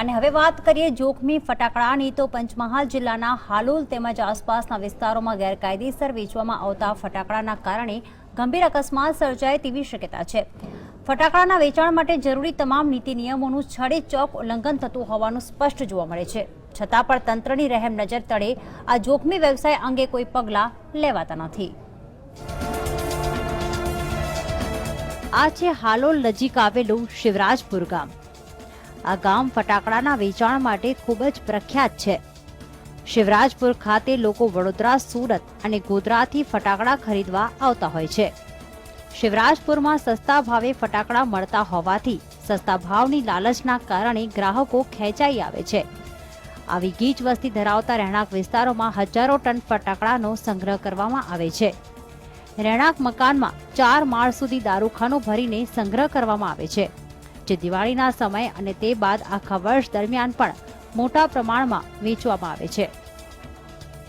અને હવે વાત કરીએ જોખમી ફટાકડાની, તો પંચમહાલ જિલ્લાના હાલોલ તેમજ આસપાસના વિસ્તારોમાં ગેરકાયદેસર વેચવામાં આવતા ફટાકડાના કારણે ગંભીર અકસ્માત સર્જાય તેવી શક્યતા છે. ફટાકડાના વેચાણ માટે જરૂરી તમામ નીતિ નિયમોનું છડે ચોક ઉલ્લંઘન થતું હોવાનું સ્પષ્ટ જોવા મળે છે. છતાં પણ તંત્રની રહેમ નજર તળે આ જોખમી વ્યવસાય અંગે કોઈ પગલાં લેવાતા નથી. આ છે હાલોલ નજીક આવેલું શિવરાજપુર ગામ. આ ગામ ફટાકડાના વેચાણ માટે ખૂબ જ પ્રખ્યાત છે. શિવરાજપુર ખાતે લોકો વડોદરા, સુરત અને ગોધરાથી ફટાકડા ખરીદવા આવતા હોય છે. શિવરાજપુરમાં સસ્તા ભાવે ફટાકડા મળતા હોવાથી સસ્તા ભાવની લાલચના કારણે ગ્રાહકો ખેંચાઈ આવે છે. આવી ગીચ વસ્તી ધરાવતા રહેણાંક વિસ્તારોમાં હજારો ટન ફટાકડાનો સંગ્રહ કરવામાં આવે છે. રહેણાંક મકાનમાં ચાર માળ સુધી દારૂખાનું ભરીને સંગ્રહ કરવામાં આવે છે. જે દિવાળીના સમય અને તે બાદ આખા વર્ષ દરમિયાન પણ મોટા પ્રમાણમાં વેચવામાં આવે છે.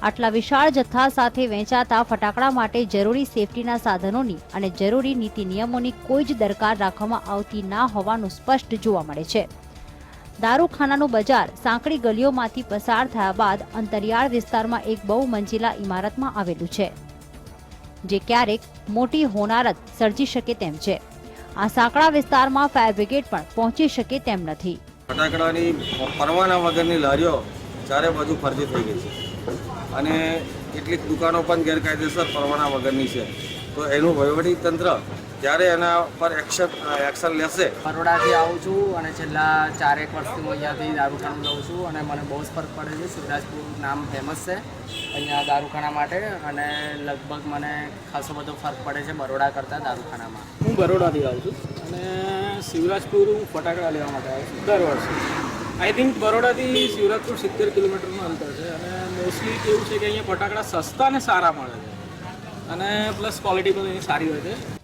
આટલા વિશાળ જથ્થા સાથે વેચાતા ફટાકડા માટે જરૂરી સેફટીના સાધનોની અને જરૂરી નીતિ નિયમોની કોઈ જ દરકાર રાખવામાં આવતી ના હોવાનું સ્પષ્ટ જોવા મળે છે. દારૂખાનાનું બજાર સાંકડી ગલીઓમાંથી પસાર થયા બાદ અંતરિયાળ વિસ્તારમાં એક બહુ મંજિલા ઇમારતમાં આવેલું છે, જે ક્યારેક મોટી હોનારત સર્જી શકે તેમ છે. આ સાંકડા વિસ્તારમાં ફાયર બ્રિગેડ પણ પહોંચી શકે તેમ નથી. ફટાકડાની પરવાના વગરની લારીઓ ચારે બાજુ ફરતી થઈ ગઈ છે. અને કેટલીક દુકાનો પણ ગેરકાયદેસર પરવાના વગરની છે. તો એનું વહીવટી તંત્ર ત્યારે એના પર એક્શન એક્શન લેશે. બરોડાથી આવું છું અને છેલ્લા ચારેક વર્ષથી હું અહીંયાથી દારૂખાનું લઉં છું અને મને બહુ જ ફરક પડે છે. શિવરાજપુર નામ ફેમસ છે અહીંયા દારૂખાના માટે અને લગભગ મને ખાસો બધો ફરક પડે છે બરોડા કરતાં દારૂખાનામાં. હું બરોડાથી આવું છું અને શિવરાજપુર હું ફટાકડા લેવા માટે આવું છું દર વર્ષે. આઈ થિંક બરોડાથી શિવરાજપુર સિત્તેર કિલોમીટરનું અંતર છે અને મોસ્ટલી કેવું છે કે અહીંયા ફટાકડા સસ્તા અને સારા મળે છે. અને પ્લસ ક્વોલિટી પણ એની સારી હોય છે.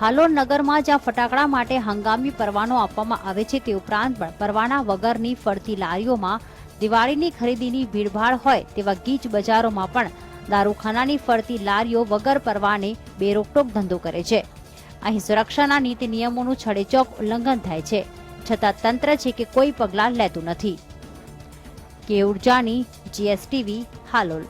હાલોલ નગરમાં જ્યાં ફટાકડા માટે હંગામી પરવાનો આપવામાં આવે છે તે ઉપરાંત પણ પરવાના વગરની ફરતી લારીઓમાં દિવાળીની ખરીદીની ભીડભાડ હોય તેવા ગીચ બજારોમાં પણ દારૂખાનાની ફરતી લારીઓ વગર પરવાને બેરોકટોક ધંધો કરે છે. અહીં સુરક્ષાના નીતિ નિયમોનું છડેચોક ઉલ્લંઘન થાય છે. છતાં તંત્ર છે કે કોઈ પગલાં લેતું નથી. કે ઉર્જાની જીએસટીવી હાલોલ.